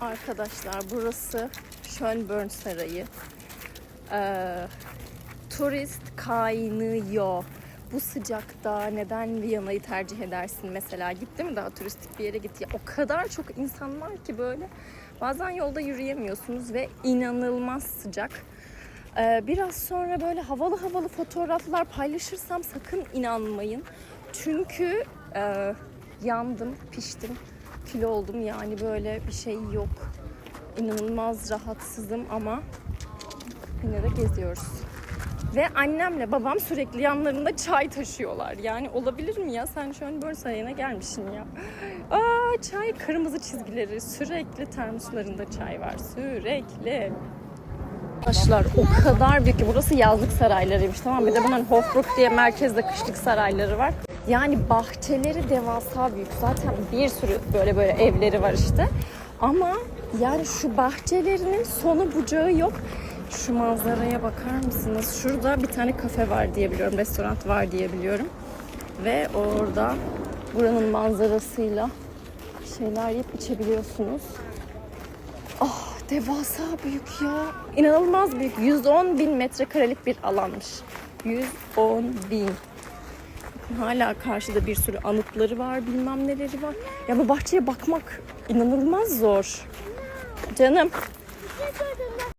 Arkadaşlar burası Schönbrunn Sarayı. Ee, turist kaynıyor. Bu sıcakta neden Viyana'yı tercih edersin mesela? Gitti mi daha turistik bir yere git ya. O kadar çok insan var ki böyle. Bazen yolda yürüyemiyorsunuz ve inanılmaz sıcak. Ee, biraz sonra böyle havalı havalı fotoğraflar paylaşırsam sakın inanmayın. Çünkü e, yandım, piştim, kilo oldum yani böyle bir şey yok. İnanılmaz rahatsızım ama yine de geziyoruz. Ve annemle babam sürekli yanlarında çay taşıyorlar. Yani olabilir mi ya? Sen şu an böyle sarayına gelmişsin ya. Aa çay kırmızı çizgileri. Sürekli termoslarında çay var. Sürekli. Arkadaşlar o kadar büyük ki burası yazlık saraylarıymış tamam? Bir de bunların Hofburg diye merkezde kışlık sarayları var. Yani bahçeleri devasa büyük. Zaten bir sürü böyle böyle evleri var işte. Ama yani şu bahçelerinin sonu bucağı yok. Şu manzaraya bakar mısınız? Şurada bir tane kafe var diye biliyorum, restoran var diye biliyorum. Ve orada buranın manzarasıyla şeyler yiyip içebiliyorsunuz. Ah devasa büyük ya. İnanılmaz büyük. 110 bin metrekarelik bir alanmış. 110 bin. Hala karşıda bir sürü anıtları var, bilmem neleri var. Ya bu bahçeye bakmak inanılmaz zor. Canım.